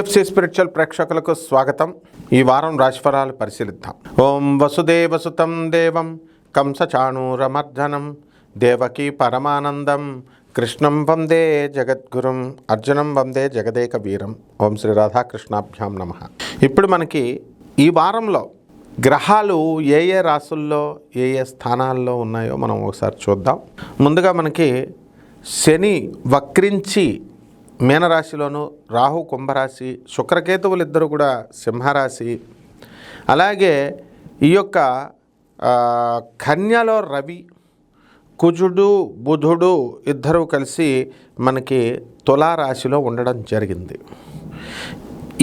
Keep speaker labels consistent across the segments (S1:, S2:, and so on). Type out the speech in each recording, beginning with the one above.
S1: తులసి spiritual ప్రేక్షకులకు స్వాగతం. ఈ వారం రాశిఫలాలు పరిశీలిద్దాం. ఓం వసుదేవసుతం దేవం కంసచాణూరమర్జనం దేవకీ పరమానందం కృష్ణం వందే జగద్గురుం అర్జునం వందే జగదేక వీరం. ఓం శ్రీ రాధాకృష్ణాభ్యాం నమ. ఇప్పుడు మనకి ఈ వారంలో గ్రహాలు ఏ ఏ రాసుల్లో ఏ ఏ స్థానాల్లో ఉన్నాయో మనం ఒకసారి చూద్దాం. ముందుగా మనకి శని వక్రించి మీనరాశిలోను రాహు కుంభరాశి శుక్రకేతువులు ఇద్దరు కూడా సింహరాశి. అలాగే ఈ యొక్క కన్యలో రవి కుజుడు బుధుడు ఇద్దరు కలిసి మనకి తులారాశిలో ఉండడం జరిగింది.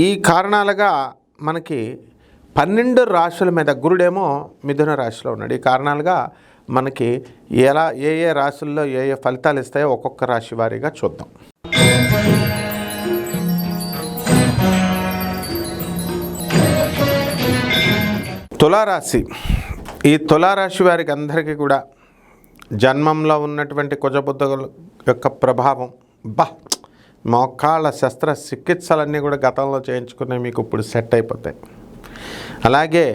S1: ఈ కారణాలుగా మనకి పన్నెండు రాశుల మీద గురుడేమో మిథున రాశిలో ఉన్నాడు. ఈ కారణాలుగా మనకి ఎలా ఏ ఏ రాశుల్లో ఏ ఏ ఫలితాలు ఇస్తాయో ఒక్కొక్క రాశి వారీగా చూద్దాం. తులారాశి. ఈ తులారాశి వారికి అందరికీ కూడా జన్మంలో ఉన్నటువంటి కుజబుద్ధుల యొక్క ప్రభావం బా మోకాళ్ళ శస్త్ర చికిత్సలన్నీ కూడా గతంలో చేయించుకునే మీకు ఇప్పుడు సెట్ అయిపోతాయి. అలాగే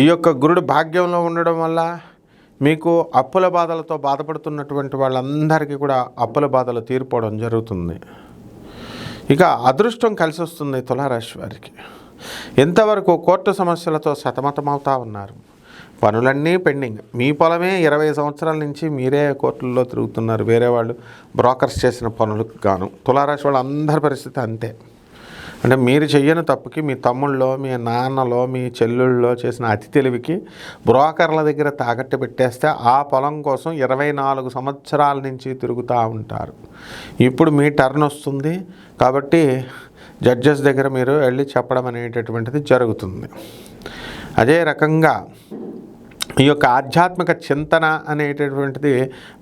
S1: ఈ యొక్క గురుడు భాగ్యంలో ఉండడం వల్ల మీకు అప్పుల బాధలతో బాధపడుతున్నటువంటి వాళ్ళందరికీ కూడా అప్పుల బాధలు తీరిపోవడం జరుగుతుంది. ఇక అదృష్టం కలిసి వస్తుంది తులారాశి వారికి. ఇంతవరకు కోర్టు సమస్యలతో సతమతమవుతా ఉన్నారు? పనులన్నీ పెండింగ్. మీ పొలమే ఇరవై సంవత్సరాల నుంచి మీరే కోర్టుల్లో తిరుగుతున్నారు. వేరే వాళ్ళు బ్రోకర్స్ చేసిన పనులకు గాను. తులారాశి వాళ్ళు అందరి పరిస్థితి అంతే. అంటే మీరు చెయ్యని తప్పుకి మీ తమ్ముళ్ళో మీ నాన్నలో మీ చెల్లుళ్ళలో చేసిన అతి తెలివికి బ్రోకర్ల దగ్గర తాకట్టు పెట్టేస్తే ఆ పొలం కోసం ఇరవై నాలుగు సంవత్సరాల నుంచి తిరుగుతూ ఉంటారు. ఇప్పుడు మీ టర్న్ వస్తుంది కాబట్టి జడ్జెస్ దగ్గర మీరు వెళ్ళి చెప్పడం అనేటటువంటిది జరుగుతుంది. అదే రకంగా ఈ యొక్క ఆధ్యాత్మిక చింతన అనేటటువంటిది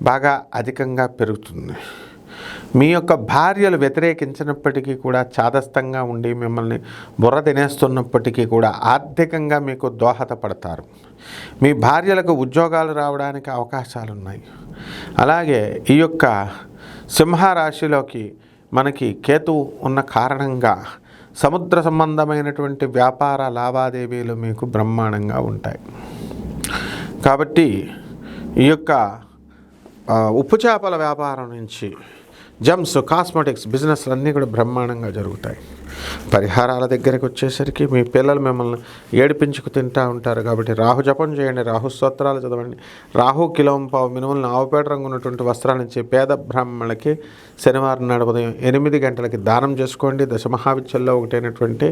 S1: బాగా అధికంగా పెరుగుతుంది. మీ యొక్క భార్యలు వ్యతిరేకించినప్పటికీ కూడా చాదస్తంగా ఉండి మిమ్మల్ని బుర్ర తినేస్తున్నప్పటికీ కూడా ఆర్థికంగా మీకు దోహదపడతారు. మీ భార్యలకు ఉద్యోగాలు రావడానికి అవకాశాలు ఉన్నాయి అలాగే ఈ యొక్క సింహరాశిలోకి మనకి కేతు ఉన్న కారణంగా సముద్ర సంబంధమైనటువంటి వ్యాపార లావాదేవీలు మీకు బ్రహ్మాండంగా ఉంటాయి. కాబట్టి ఈ యొక్క ఉప్పు చేపల వ్యాపారం నుంచి జమ్స్ కాస్మెటిక్స్ బిజినెస్లు అన్నీ కూడా బ్రహ్మాండంగా జరుగుతాయి. పరిహారాల దగ్గరికి వచ్చేసరికి మీ పిల్లలు మిమ్మల్ని ఏడిపించుకు తింటూ ఉంటారు కాబట్టి రాహు జపం చేయండి రాహు స్తోత్రాలు చదవండి. రాహు కిలోంపావు మినుములను ఆవుపేట రంగు ఉన్నటువంటి వస్త్రాల నుంచి పేద బ్రాహ్మణులకి శనివారం నాడు ఉదయం ఎనిమిది గంటలకి దానం చేసుకోండి. దశమహావిద్యల్లో ఒకటైనటువంటి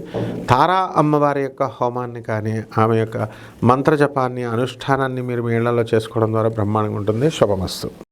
S1: తారా అమ్మవారి యొక్క హోమాన్ని కానీ ఆమె యొక్క మంత్రజపాన్ని అనుష్ఠానాన్ని మీరు మీ ఇళ్ళలో చేసుకోవడం ద్వారా బ్రహ్మాండంగా ఉంటుంది. శుభమస్తు.